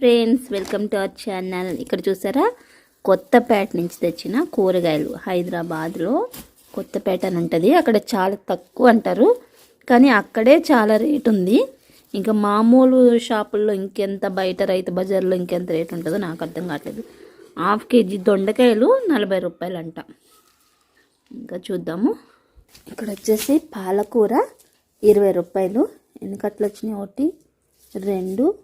Friends welcome to our channel ఇక్కడ చూసారా? కొత్తపేట నుంచి తెచ్చిన కూరగాయలు హైదరాబాద్లో. కొత్తపేట అని ఉంటుంది. అక్కడ చాలా తక్కువ అంటారు. కానీ అక్కడే చాలా రేట్ ఉంది. ఇంకా మామూలు షాపుల్లో ఇంకెంత బయట రైతు బజార్లో ఇంకెంత రేట్ ఉంటుందో నాకు అర్థం కావట్లేదు. హాఫ్ కేజీ దొండకాయలు నలభై రూపాయలు అంట ఇంకా చూద్దాము. ఇక్కడ వచ్చేసి పాలకూర ఇరవై రూపాయలు. ఎన్ని కట్టలు వచ్చినాయి? ఒకటి రెండు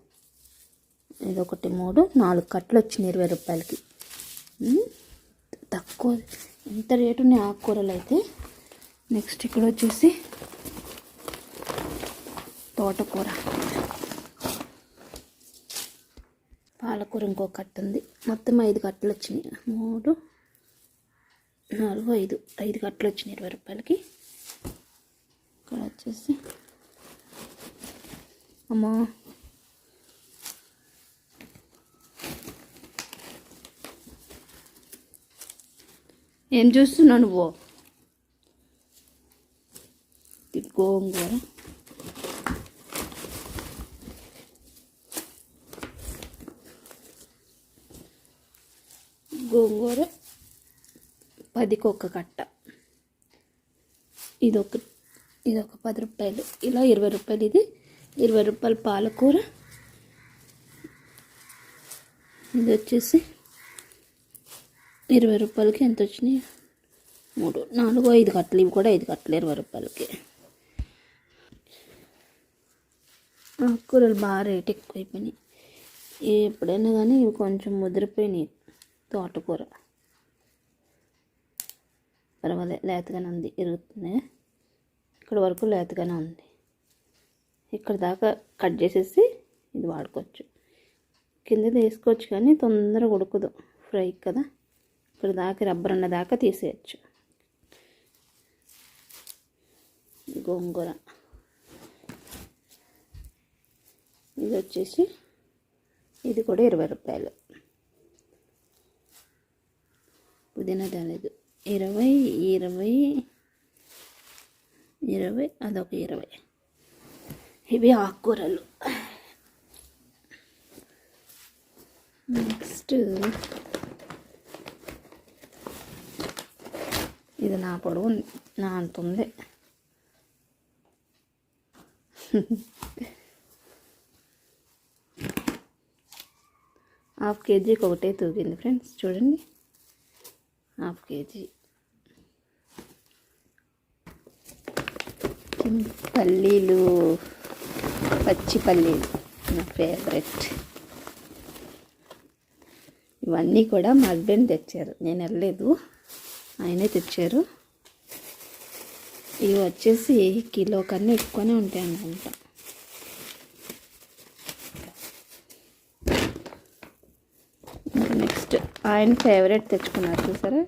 ఇది ఒకటి మూడు నాలుగు కట్టలు వచ్చినాయి ఇరవై రూపాయలకి. తక్కువ ఎంత రేటు ఉన్నాయి ఆకుకూరలు అయితే నెక్స్ట్ ఇక్కడ వచ్చేసి తోటకూర. పాలకూర ఇంకో కట్ట ఉంది మొత్తం ఐదు కట్టలు వచ్చినాయి మూడు నాలుగు ఐదు. ఐదు కట్టలు వచ్చినాయి ఇరవై రూపాయలకి. ఇక్కడ వచ్చేసి అమ్మా ఏం చూస్తున్నావు నువ్వు? ఇది గోంగూర గోంగూర పదికి ఒక కట్ట. ఇదొక ఇదొక పది రూపాయలు. ఇలా ఇరవై రూపాయలు ఇది. ఇరవై రూపాయలు పాలకూర. ఇది వచ్చేసి ఇరవై రూపాయలకి ఎంత వచ్చినాయి? మూడు నాలుగు ఐదు కట్టలు. ఇవి కూడా ఐదు కట్టలు ఇరవై రూపాయలకి. ఆకుకూరలు బాగా రేట్ ఎక్కువైపోయినాయి. ఎప్పుడైనా కానీ ఇవి కొంచెం ముదిరిపోయినాయి తోటకూర. పర్వాలే లేతగానే ఉంది ఇరుగుతుంది ఇక్కడ వరకు లేతగానే ఉంది. ఇక్కడ దాకా కట్ చేసేసి ఇది వాడుకోవచ్చు. కింద వేసుకోవచ్చు కానీ తొందరగా ఉడకదు. ఫ్రై కదా. ఇక్కడ దాకా రబ్బర్ ఉన్న దాకా తీసేయచ్చు. గోంగూర. ఇది వచ్చేసి ఇది కూడా ఇరవై రూపాయలు. పుదీనా తెలేదు ఇరవై ఇరవై ఇరవై అదొక ఇరవై. ఇవి ఆకుకూరలు. నెక్స్ట్ ఇది నా పొడవు నా అంత ఉంది. హాఫ్ కేజీకి ఒకటే తూగింది ఫ్రెండ్స్ చూడండి. Half kg. పల్లీలు పచ్చి పల్లీలు నా ఫేవరెట్ ఇవన్నీ కూడా మా హస్బెండ్ తెచ్చారు. నేను వెళ్ళలేదు. ఆయనే తెచ్చారు. ఇవి వచ్చేసి కిలో కన్నా ఎక్కువనే ఉంటాయి అనుకుంటా నెక్స్ట్ ఆయన ఫేవరెట్ తెచ్చుకున్నారు చూసారా?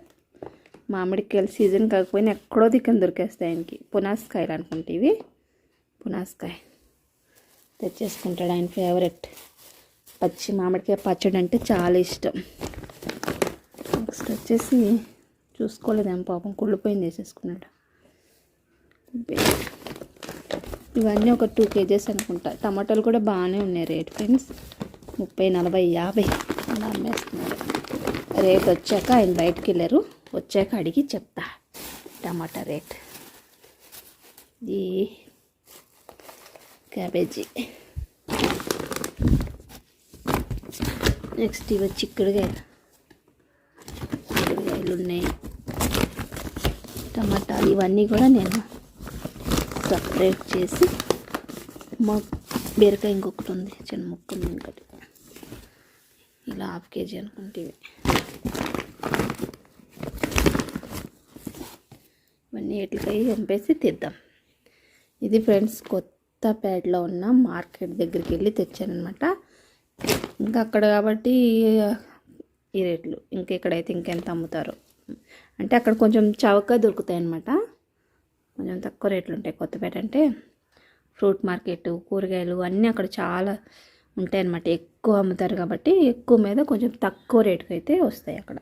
మామిడికాయలు సీజన్ కాకపోయినా ఎక్కడో దిక్కన దొరికేస్తాయి ఆయనకి. పునాసకాయలు అనుకుంటే ఇవి. పునాసకాయ తెచ్చేసుకుంటాడు ఆయన ఫేవరెట్. పచ్చి మామిడికాయ పచ్చడి అంటే చాలా ఇష్టం. నెక్స్ట్ వచ్చేసి చూసుకోలేదేం పాపం కుళ్ళిపోయింది వేసేసుకున్నాడు. ఇవన్నీ ఒక టూ కేజెస్ అనుకుంటా. టమాటాలు కూడా బాగానే ఉన్నాయి రేట్ ఫ్రెండ్స్. ముప్పై నలభై యాభై అలా అమ్మేస్తున్నారు. రేట్ వచ్చాక ఆయన బయటికి వెళ్ళారు. వచ్చాక అడిగి చెప్తా. Tomato rate. ఇది క్యాబేజీ. నెక్స్ట్ ఇవి చిక్కుడుగా పండ్లు ఉన్నాయి టమాటాలు ఇవన్నీ కూడా నేను సపరేట్ చేసి మా బీరకాయ ఇంకొకటి ఉంది చిన్న ముక్క ఉంది ఇంకోటి. ఇలా హాఫ్ కేజీ అనుకుంటే ఇవన్నీ ఎట్లకాయ చంపేసి తెద్దాం. ఇది ఫ్రెండ్స్ కొత్తపేటలో ఉన్న మార్కెట్ దగ్గరికి వెళ్ళి తెచ్చానమాట ఇంకా అక్కడ కాబట్టి ఈ రేట్లు. ఇంకా ఇక్కడైతే ఇంకెంత అమ్ముతారు? అంటే అక్కడ కొంచెం చౌకగా దొరుకుతాయి అన్నమాట. కొంచెం తక్కువ రేట్లు ఉంటాయి. కొత్తపేట అంటే ఫ్రూట్ మార్కెట్ కూరగాయలు అన్నీ అక్కడ చాలా ఉంటాయి అన్నమాట. ఎక్కువ అమ్ముతారు కాబట్టి ఎక్కువ మీద కొంచెం తక్కువ రేటుకి అయితే వస్తాయి అక్కడ.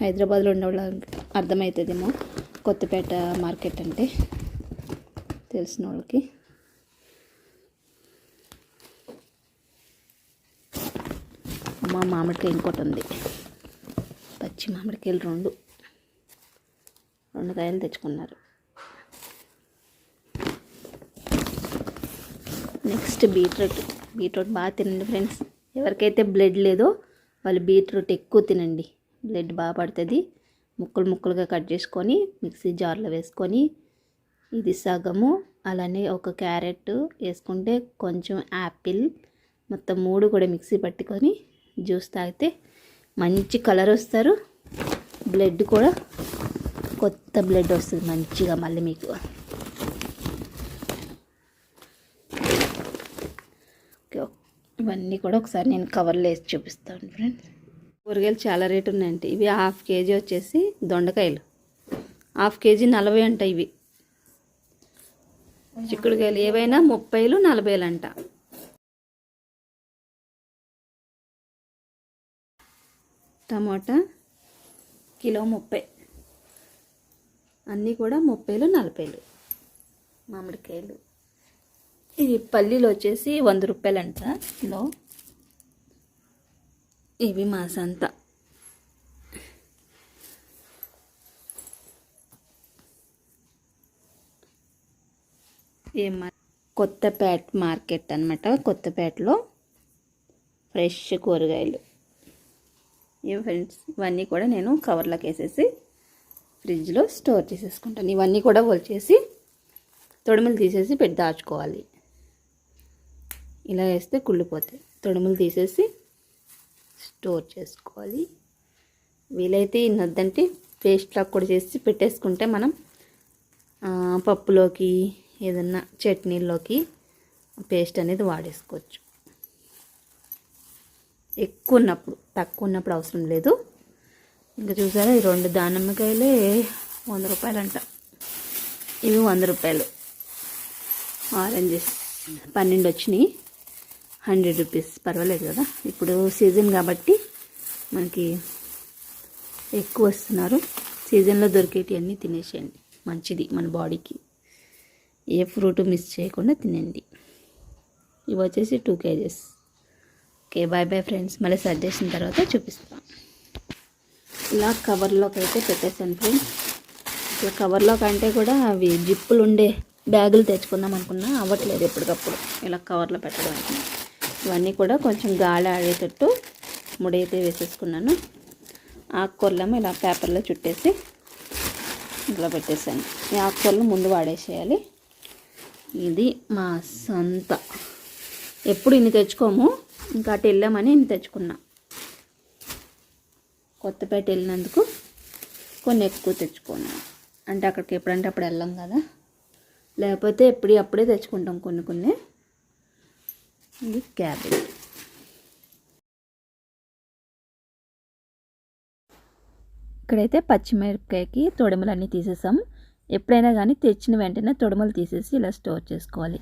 హైదరాబాద్లో ఉండే వాళ్ళకి అర్థమవుతుందేమో కొత్తపేట మార్కెట్ అంటే తెలిసిన వాళ్ళకి. మా మామిడికాయ ఇంకోటి ఉంది. పచ్చి మామిడికాయలు రెండు. రెండు కాయలు తెచ్చుకున్నారు. Next beetroot. బీట్రూట్ బాగా తినండి ఫ్రెండ్స్. ఎవరికైతే బ్లడ్ లేదో వాళ్ళు బీట్రూట్ ఎక్కువ తినండి. బ్లడ్ బాగా పడుతుంది. ముక్కలు ముక్కలుగా కట్ చేసుకొని మిక్సీ జార్లో వేసుకొని ఇది సగము అలానే ఒక క్యారెట్ వేసుకుంటే కొంచెం యాపిల్ మొత్తం మూడు కూడా మిక్సీ పట్టుకొని జ్యూస్ తాగితే మంచి కలర్ వస్తారు. బ్లడ్ కూడా కొత్త బ్లడ్ వస్తుంది మంచిగా మళ్ళీ మీకు. ఓకే ఇవన్నీ కూడా ఒకసారి నేను కవర్లో వేసి చూపిస్తాను ఫ్రెండ్స్ కూరగాయలు చాలా రేటు ఉన్నాయండి ఇవి హాఫ్ కేజీ వచ్చేసి దొండకాయలు. హాఫ్ కేజీ నలభై అంట ఇవి. చిక్కుడుకాయలు ఏవైనా ముప్పైలు నలభైలు అంట టమాటా కిలో ముప్పై. అన్నీ కూడా ముప్పైలు నలభైలు. మామిడికాయలు. ఇది పల్లీలు వచ్చేసి వంద రూపాయలు అంట కిలో. ఇవి మాసంతా. ఏమా కొత్తపేట మార్కెట్ అనమాట కొత్తపేటలో ఫ్రెష్ కూరగాయలు. ఇవి ఫ్రెండ్స్ ఇవన్నీ కూడా నేను కవర్లోకి వేసేసి ఫ్రిడ్జ్లో స్టోర్ చేసేసుకుంటాను. ఇవన్నీ కూడా వచ్చేసి తొడుములు తీసేసి పెట్టి దాచుకోవాలి. ఇలా వేస్తే కుళ్ళిపోతాయి. తొడుములు తీసేసి స్టోర్ చేసుకోవాలి. వీలైతే ఇన్నొద్దంటే పేస్ట్లా కూడా చేసి పెట్టేసుకుంటే మనం పప్పులోకి ఏదన్నా చట్నీల్లోకి పేస్ట్ అనేది వాడేసుకోవచ్చు. ఎక్కువ ఉన్నప్పుడు తక్కువ ఉన్నప్పుడు అవసరం లేదు. ఇంకా చూసారా ఈ రెండు దానిమ్మకాయలే వంద రూపాయలు అంట ఇవి వంద రూపాయలు. ఆరెంజెస్. పన్నెండు వచ్చినాయి హండ్రెడ్ రూపీస్. పర్వాలేదు కదా. ఇప్పుడు సీజన్ కాబట్టి మనకి ఎక్కువ వస్తున్నారు సీజన్లో దొరికేటి అన్నీ తినేసేయండి. మంచిది మన బాడీకి. ఏ ఫ్రూట్ మిస్ చేయకుండా తినండి. ఇవి వచ్చేసి two kgs. Okay bye bye friends. మళ్ళీ సర్చ్ చేసిన తర్వాత చూపిస్తాం. ఇలా కవర్లోకి అయితే పెట్టేశాను ఫ్రెండ్స్. ఇట్లా కవర్లో కంటే కూడా అవి జిప్పులు ఉండే బ్యాగులు తెచ్చుకుందాం అనుకున్నా అవ్వట్లేదు ఎప్పటికప్పుడు. ఇలా కవర్లో పెట్టడం ఇవన్నీ కూడా కొంచెం గాలి ఆడేటట్టు ముడైతే వేసేసుకున్నాను. ఆకుకూరలేమో ఇలా పేపర్లో చుట్టేసి ఇలా పెట్టేసాను ఈ ఆకుకూరలు ముందు వాడేసేయాలి. ఇది మా సొంత. ఎప్పుడు ఇన్ని తెచ్చుకోము? ఇంకా అటు వెళ్ళామని నేను తెచ్చుకున్నా. కొత్తపేట వెళ్ళినందుకు కొన్ని ఎక్కువ తెచ్చుకున్నాను అంటే అక్కడికి ఎప్పుడంటే అప్పుడు వెళ్ళాం కదా. లేకపోతే ఎప్పుడు అప్పుడే తెచ్చుకుంటాం కొన్ని కొన్ని. ఇది క్యాబేజ్. ఇక్కడైతే పచ్చిమిరపకాయకి తొడమలన్నీ తీసేసాం. ఎప్పుడైనా కానీ తెచ్చిన వెంటనే తొడమలు తీసేసి ఇలా స్టోర్ చేసుకోవాలి.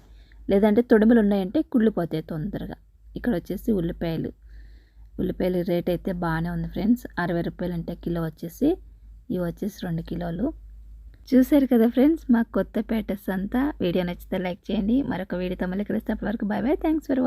లేదంటే తొడమలు ఉన్నాయంటే కుళ్ళిపోతాయి తొందరగా. ఇక్కడ వచ్చేసి ఉల్లిపాయలు. ఉల్లిపాయల రేట్ అయితే బాగానే ఉంది ఫ్రెండ్స్. అరవై రూపాయలు అంటే కిలో వచ్చేసి ఇవి వచ్చేసి రెండు కిలోలు. చూశారు కదా ఫ్రెండ్స్ మా కొత్త పేటస్ అంతా వీడియో నచ్చితే లైక్ చేయండి. మరొక వీడియోతో మళ్ళీ కలిస్తే. అప్పటి వరకు bye bye thanks for watching